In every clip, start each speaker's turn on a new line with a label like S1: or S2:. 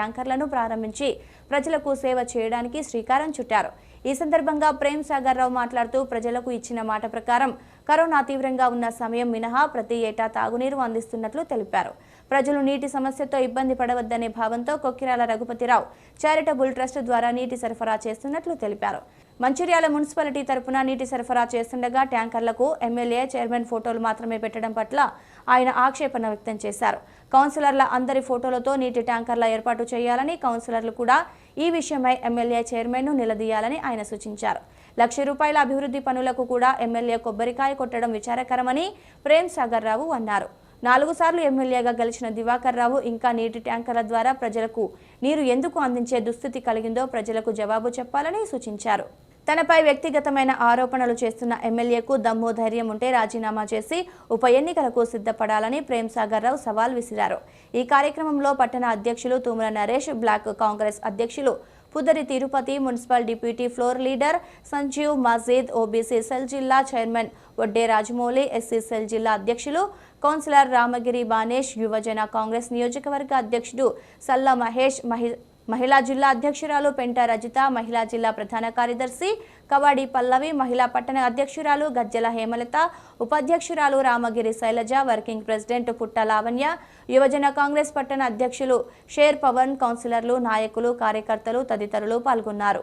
S1: ట్యాంకర్లను ప్రారంభించి ప్రజలకు సేవ చేయడానికి శ్రీకారం చుట్టారు. ఈ సందర్భంగా ప్రేమ్ సాగర్ రావు మాట్లాడుతూ ప్రజలకు ఇచ్చిన మాట ప్రకారం కరోనా తీవ్రంగా ఉన్న సమయం మినహా ప్రతి ఏటా తాగునీరు అందిస్తున్నట్లు తెలిపారు. ప్రజలు నీటి సమస్యతో ఇబ్బంది పడవద్దనే భావంతో కొక్కిరాల రఘుపతిరావు చారిటబుల్ ట్రస్ట్ ద్వారా నీటి సరఫరా చేస్తున్నట్లు తెలిపారు. మంచిర్యాల మున్సిపాలిటీ తరపున నీటి సరఫరా చేస్తుండగా ట్యాంకర్లకు ఎమ్మెల్యే చైర్మన్ ఫోటోలు మాత్రమే పెట్టడం పట్ల ఆయన ఆక్షేపణ వ్యక్తం చేశారు. కౌన్సిలర్ల అందరి ఫోటోలతో నీటి ట్యాంకర్ల ఏర్పాటు చేయాలని కౌన్సిలర్లు కూడా ఈ విషయమై ఎమ్మెల్యే చైర్మన్ను నిలదీయాలని ఆయన సూచించారు. లక్ష రూపాయల అభివృద్ధి పనులకు కూడా ఎమ్మెల్యే కొబ్బరికాయ కొట్టడం విచారకరమని ప్రేమ్ సాగర్ రావు అన్నారు. నాలుగు సార్లు ఎమ్మెల్యేగా గెలిచిన దివాకర్ రావు ఇంకా నీటి ట్యాంకర్ల ద్వారా ప్రజలకు నీరు ఎందుకు అందించే దుస్థితి కలిగిందో ప్రజలకు జవాబు చెప్పాలని సూచించారు. తనపై వ్యక్తిగతమైన ఆరోపణలు చేస్తున్న ఎమ్మెల్యేకు దమ్ము ధైర్యం ఉంటే రాజీనామా చేసి ఉప ఎన్నికలకు సిద్ధపడాలని ప్రేమ్ సాగర్ రావు సవాల్ విసిరారు. ఈ కార్యక్రమంలో పట్టణ అధ్యక్షులు తుమ్మల నరేష్ బ్లాక్ కాంగ్రెస్ అధ్యక్షులు Pudari Tirupati municipal deputy floor leader Sanjeev Majeed OBC cell జిల్లా chairman Vadde Rajamouli SC cell జిల్లా అధ్యక్షులు కౌన్సిలర్ రామగిరి బానేష్ యువజన కాంగ్రెస్ నియోజకవర్గ అధ్యక్షుడు సల్లా మహేష్ మహి మహిళా జిల్లా అధ్యక్షురాలు పెంట రజిత మహిళా జిల్లా ప్రధాన కార్యదర్శి కవాడి పల్లవి మహిళా పట్టణ అధ్యక్షురాలు గజ్జల హేమలత ఉపాధ్యక్షురాలు రామగిరి శైలజ వర్కింగ్ ప్రెసిడెంట్ పుట్ట లావణ్య యువజన కాంగ్రెస్ పట్టణ అధ్యక్షులు షేర్ పవన్ కౌన్సిలర్లు నాయకులు కార్యకర్తలు తదితరులు పాల్గొన్నారు.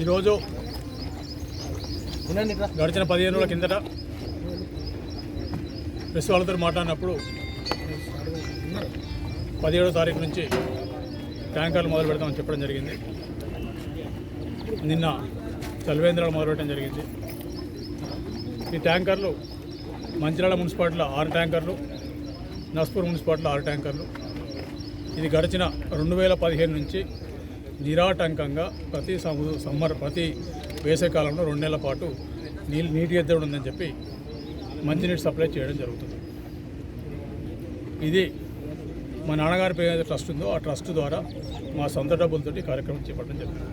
S2: ఈరోజు గడిచిన పదిహేను రోజుల కిందట ప్రెస్ వాళ్ళతో మాట్లాడినప్పుడు పదిహేడో తారీఖు నుంచి ట్యాంకర్లు మొదలు పెడతామని చెప్పడం జరిగింది. నిన్న చలివేంద్రాలు మొదలుపెట్టడం జరిగింది. ఈ ట్యాంకర్లు మంచిర్యాల మున్సిపాలిటీలో ఆరు ట్యాంకర్లు నస్పూర్ మున్సిపాలిటీలో ఆరు ట్యాంకర్లు. ఇది గడిచిన రెండు వేల పదిహేను నుంచి నిరాటంకంగా ప్రతి సము సమ్మర్ ప్రతి వేసవికాలంలో రెండు నెలల పాటు నీళ్ళు నీటి ఎద్దడి ఉందని చెప్పి మంచినీటి సప్లై చేయడం జరుగుతుంది. ఇది మా నాన్నగారి పేరు ఏదైతే ట్రస్ట్ ఉందో ఆ ట్రస్ట్ ద్వారా మా సొంత డబ్బులతోటి కార్యక్రమం చేపట్టడం జరిగింది.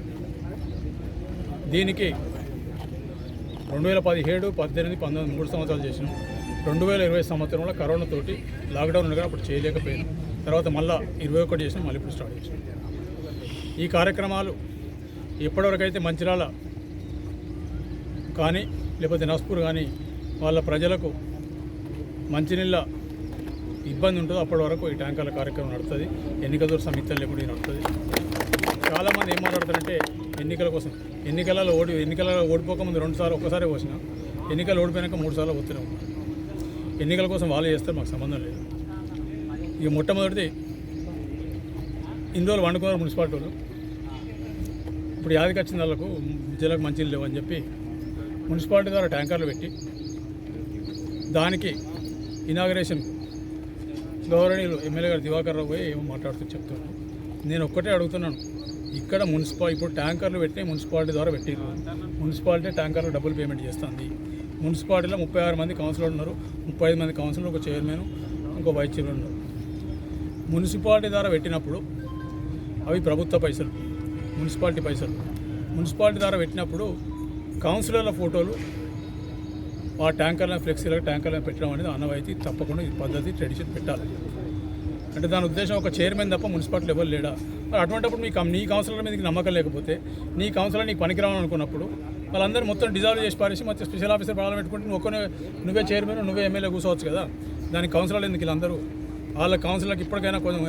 S2: దీనికి రెండు వేల పదిహేడు పద్దెనిమిది పంతొమ్మిది మూడు సంవత్సరాలు చేసినాం. రెండు వేల ఇరవై సంవత్సరంలో కరోనాతోటి లాక్డౌన్ ఉండగా అప్పుడు చేయలేకపోయాను. తర్వాత మళ్ళీ ఇరవై ఒకటి చేసినాం మళ్ళీ ఇప్పుడు స్టార్ట్ చేసినాం. ఈ కార్యక్రమాలు ఇప్పటివరకైతే మంచిరాల కానీ లేకపోతే నస్పూర్ కానీ వాళ్ళ ప్రజలకు మంచినీళ్ళ ఇబ్బంది ఉంటుందో అప్పటి వరకు ఈ ట్యాంకర్ల కార్యక్రమం నడుస్తుంది ఎన్నికల దూరం సమిత్యం లేకుండా నడుస్తుంది చాలామంది ఏం మాట్లాడతారంటే ఎన్నికల కోసం ఎన్నికలలో ఓడి ఎన్నికలలో ఓడిపోకముందు రెండుసార్లు ఒకసారి ఒక్కసారి పోసిన ఎన్నికలు ఓడిపోయాక మూడు సార్లు పోతూనే ఉన్నాం ఎన్నికల కోసం వాళ్ళు చేస్తారు మాకు సంబంధం లేదు. ఇక మొట్టమొదటిది ఇన్ని రోజులు వండుకున్నారు మున్సిపాలిటీ వాళ్ళు. ఇప్పుడు యాదికి వచ్చిన వాళ్ళకు జిల్లాకు మంచిలు లేవు అని చెప్పి మున్సిపాలిటీ ద్వారా ట్యాంకర్లు పెట్టి దానికి ఇనాగరేషన్ గౌరవనీయులు ఎమ్మెల్యే గారు దివాకర్ రావు పోయి ఏమో మాట్లాడుతూ చెప్తున్నాను నేను ఒక్కటే అడుగుతున్నాను. ఇక్కడ మున్సిపల్ ఇప్పుడు ట్యాంకర్లు పెట్టి మున్సిపాలిటీ ద్వారా పెట్టిరు మున్సిపాలిటీ ట్యాంకర్లు డబ్బులు పేమెంట్ చేస్తుంది. మున్సిపాలిటీలో ముప్పై ఆరు మంది కౌన్సిలర్ ఉన్నారు. ముప్పై ఐదు మంది కౌన్సిలర్ ఒక చైర్మన్ ఇంకో వైస్ చైర్మన్ ఉన్నారు. మున్సిపాలిటీ ద్వారా పెట్టినప్పుడు అవి ప్రభుత్వ పైసలు. మున్సిపాలిటీ పైసలు మున్సిపాలిటీ ద్వారా పెట్టినప్పుడు కౌన్సిలర్ల ఫోటోలు ఆ ట్యాంకర్లను ఫ్లెక్సీలకు ట్యాంకర్లను పెట్టడం అనేది అనవైతే తప్పకుండా ఈ పద్ధతి ట్రెడిషన్ పెట్టాలి. అంటే దాని ఉద్దేశం ఒక చైర్మన్ తప్ప మున్సిపాలిటీ ఎవరు లేడా? మరి అటువంటిప్పుడు మీ నీ కౌన్సిలర్ మీద నమ్మకం లేకపోతే నీ కౌన్సిలర్ నీకు పనికిరావని అనుకున్నప్పుడు వాళ్ళందరూ మొత్తం డిజాల్వ్ చేసి పారేసి మొత్తం స్పెషల్ ఆఫీసర్ ప్రాబ్లం పెట్టుకుంటే నువ్వు ఒక్కనే నువ్వే చైర్మన్ నువ్వే ఎమ్మెల్యే కూర్చోవచ్చు కదా? దానికి కౌన్సిలర్ ఎందుకు వీళ్ళందరూ? వాళ్ళ కౌన్సిలర్కి ఇప్పటికైనా కొంచెం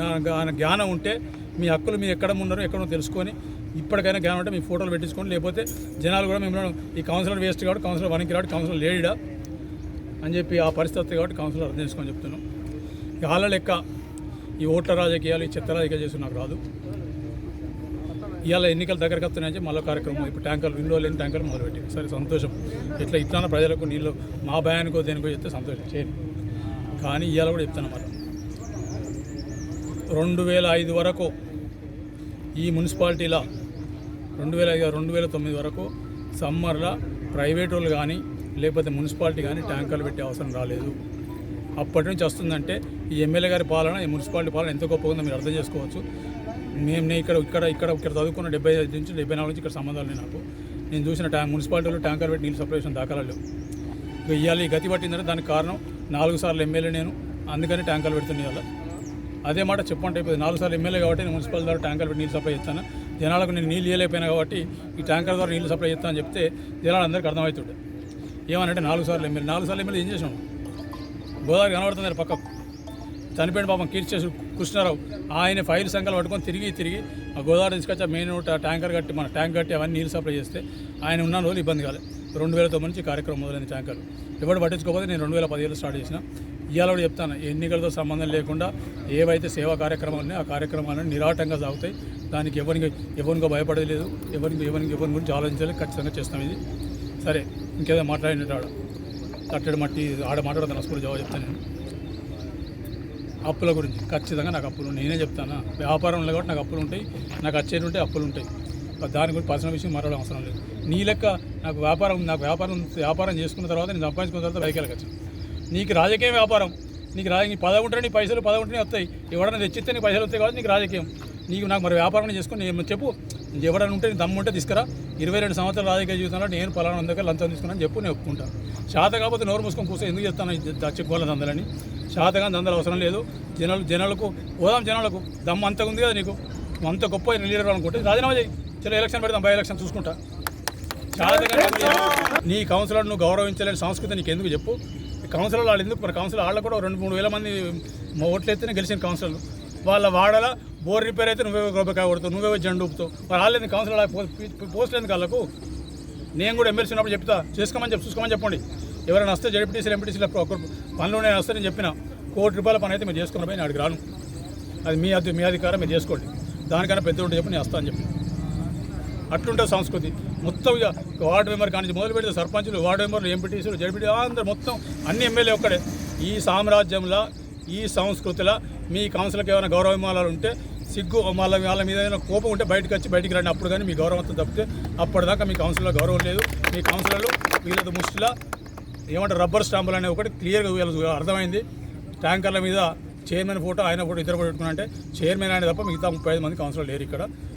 S2: జ్ఞానం ఉంటే మీ హక్కులు మీరు ఎక్కడ ఉన్నారో ఎక్కడో తెలుసుకొని ఇప్పటికైనా జ్ఞానం అంటే మీ ఫోటోలు పెట్టించుకోండి. లేకపోతే జనాలు కూడా మిమ్మల్ని ఈ కౌన్సిలర్ వేస్ట్ కాబట్టి కౌన్సిలర్ వనికి రాడు కౌన్సిలర్ లేడా అని చెప్పి ఆ పరిస్థితి కాబట్టి కౌన్సిలర్ అర్థం చేసుకొని చెప్తున్నాం. ఇక వాళ్ళ లెక్క ఈ ఓట్ల రాజకీయాలు ఈ చెత్త రాజకీయాలు చేసి నాకు రాదు. ఇవాళ ఎన్నికలు దగ్గరకు వస్తున్నాయని మళ్ళీ కార్యక్రమం. ఇప్పుడు ట్యాంకర్లు విండో లేని ట్యాంకర్లు మొదలుపెట్టి సరే సంతోషం. ఇట్లా ఇట్లా ప్రజలకు నీళ్ళు మా భయానికో దేనికో చెప్తే సంతోషం. చేయండి. కానీ ఇవాళ కూడా చెప్తాను మరి రెండు వేల ఐదు వరకు ఈ మున్సిపాలిటీలో రెండు వేల ఐదు రెండు వేల తొమ్మిది వరకు సమ్మర్లో ప్రైవేట్ వాళ్ళు కానీ లేకపోతే మున్సిపాలిటీ కానీ ట్యాంకర్లు పెట్టే అవసరం రాలేదు. అప్పటి నుంచి వస్తుందంటే ఈ ఎమ్మెల్యే గారి పాలన ఈ మున్సిపాలిటీ పాలన ఎంత గొప్ప ఉందో మీరు అర్థం చేసుకోవచ్చు. మేము నేను ఇక్కడ ఇక్కడ ఇక్కడ ఇక్కడ చదువుకున్న డెబ్బై ఐదు నుంచి డెబ్బై నాలుగు నుంచి ఇక్కడ సంబంధాలు నాకు. నేను చూసిన ట్యాంక్ మున్సిపాలిటీలో ట్యాంకర్ పెట్టి నీళ్ళు సపరేషన్ దాఖలాలు ఇక ఇవాళ ఈ గతి పట్టిందంటే దానికి కారణం నాలుగు సార్లు ఎమ్మెల్యే నేను అందుకని ట్యాంకర్లు పెడుతున్నాయి అలా అదే మాట చెప్పండి అయిపోయింది నాలుగు సార్లు ఎమ్మెల్యే కాబట్టి నేను మున్సిపల్ ద్వారా ట్యాంకర్ నీళ్ళు సప్లై చేస్తాను. జనాలకు నేను నీళ్ళు ఇవ్వలేకపోయినా కాబట్టి ఈ ట్యాంకర్ ద్వారా నీళ్ళు సప్లై చేస్తాను అని చెప్తే జనాలందరికీ అర్థమవుతుండే. ఏమనంటే నాలుగు సార్లు ఎమ్మెల్యే నాలుగు సార్లు ఎమ్మెల్యే ఏం చేసాం గోదావరి కనబడుతుంది పక్కకు. చనిపోయిన పాపం కీర్చేసి కృష్ణారావు ఆయన ఫైల్ సంఖ్యలు పట్టుకొని తిరిగి తిరిగి ఆ గోదావరి తీసుకొచ్చి మెయిన్ రోడ్ ట్యాంకర్ కట్టి మన ట్యాంక్ కట్టి అవన్నీ నీళ్ళు సప్లై చేస్తే ఆయన ఉన్న రోజులు ఇబ్బంది కాలేదు రెండు వేల తొమ్మిది నుంచి కార్యక్రమం మొదలైంది ట్యాంకర్ ఎవరు పట్టించుకోకపోతే నేను రెండు వేల పదిహేను స్టార్ట్ చేసిన. ఇవాళ కూడా చెప్తాను ఎన్నికలతో సంబంధం లేకుండా ఏవైతే సేవా కార్యక్రమాలు ఉన్నాయో ఆ కార్యక్రమాలను నిరాటంగా సాగుతాయి. దానికి ఎవరికి ఎవరికో భయపడలేదు ఎవరికి ఎవరికి ఎవరి గురించి ఆలోచించాలి ఖచ్చితంగా చేస్తాం ఇది. సరే ఇంకేదో మాట్లాడినట్టు ఆడ. కట్టడి మట్టి ఆడ మాట్లాడతాను అసలు జవాబు చెప్తాను నేను. అప్పుల గురించి ఖచ్చితంగా నాకు అప్పులు నేనే చెప్తాను? వ్యాపారంలో కాబట్టి నాకు అప్పులు ఉంటాయి. నాకు వచ్చేటి ఉంటే అప్పులు ఉంటాయి. దాని గురించి పర్సనల్ విషయం మాట్లాడడం అవసరం లేదు. నీ లెక్క నాకు వ్యాపారం నాకు వ్యాపారం వ్యాపారం చేసుకున్న తర్వాత నేను సంపాదించుకున్న తర్వాత బయకెళ్ళకి వచ్చాను నీకు రాజకీయ వ్యాపారం. నీకు రాజ నీ పదవి ఉంటే నీ పైసలు పదవి వస్తాయి. ఎవడన్నా తెచ్చిస్తే నీ పైసలు వస్తాయి కాబట్టి నీకు రాజకీయం. నీకు నాకు మరి వ్యాపారం చేసుకుని నేను చెప్పు. ఎవడన్నా ఉంటే నీ దమ్ము ఉంటే తీసుకురా. ఇరవై రెండు సంవత్సరాల రాజకీయ జీవితంలో నేను పలానా దగ్గర లంచం తీసుకున్నాను చెప్పు నేను ఒప్పుకుంటాను శాత కాకపోతే నోరు మూసుకొని కూర్చో. ఎందుకు చెప్తాను ఈ దందలని? శాతగా దందలు అవసరం లేదు. జనాలు జనాలకు పోదాం జనాలకు. దమ్ము అంతగా ఉంది కదా నీకు. అంత గొప్ప లీడర్ అనుకుంటే రాజీనామా చేయి. చలో ఎలక్షన్ పెడదాం బై ఎలక్షన్ చూసుకుంటా. చాలా నీ కౌన్సిలర్ నువ్వు గౌరవించలేని సంస్కృతి నీకు ఎందుకు చెప్పు. కౌన్సిల్ కౌన్సిలర్ వాళ్ళు ఎందుకు? మరి కౌన్సిలర్ వాళ్ళు కూడా రెండు మూడు వేల మంది ఓట్లు ఎత్తేనే గెలిచిన కౌన్సిల్ వాళ్ళ వాడల బోర్ రిపేర్ అయితే నువ్వే రూపాయి కొడుతావు నువ్వే జెండు ఊపుతావు. వాళ్ళు వాళ్ళని కౌన్సిలర్ పోస్ట్ ఎందుకు వాళ్ళకు నేను కూడా ఎమ్మెల్సీ ఉన్నప్పుడు చెప్తా చేసుకోమని చెప్పి చూసుకోమని చెప్పండి. ఎవరైనా వస్తే జడ్పీటీసీలు ఎంపీటీసీలు ఒకరు పనులు నేను వస్తే నేను చెప్పిన కోటి రూపాయల పని అయితే మీరు చేసుకున్న పోయి నేను అడిగి రాను. అది మీ అది మీ అధికారం మీరు చేసుకోండి. దానికన్నా పెద్ద ఉంటే చెప్పి నేను వస్తాను అని చెప్పి. అట్లుంటే సంస్కృతి. మొత్తం ఇక వార్డు మెంబర్ కానీ మొదలు పెడితే సర్పంచులు వార్డు మెంబర్లు ఎంపీటీసీలు జడ్పీటీ అందరూ మొత్తం అన్ని ఎమ్మెల్యే ఒక్కడే. ఈ సామ్రాజ్యంలో ఈ సంస్కృతిలో మీ కౌన్సిల్కి ఏమైనా గౌరవమానాలు ఉంటే సిగ్గు వాళ్ళ వాళ్ళ మీద ఏదైనా కోపం ఉంటే బయటకు వచ్చి బయటికి రండి. అప్పుడు కానీ మీ గౌరవంతో తప్పితే అప్పటిదాకా మీ కౌన్సిల్లో గౌరవం లేదు. మీ కౌన్సిలర్లు వీళ్ళతో ముష్టిలా ఏమంటారు రబ్బర్ స్టాంపులు అనే ఒకటి క్లియర్గా వీళ్ళకి అర్థమైంది. ట్యాంకర్ల మీద చైర్మన్ ఫోటో ఆయన ఫోటో ఇద్దరు ఫోటో పెట్టుకున్నా అంటే చైర్మన్ ఆయన తప్ప మిగతా ముప్పై ఐదు మంది కౌన్సిలర్ లేరు ఇక్కడ.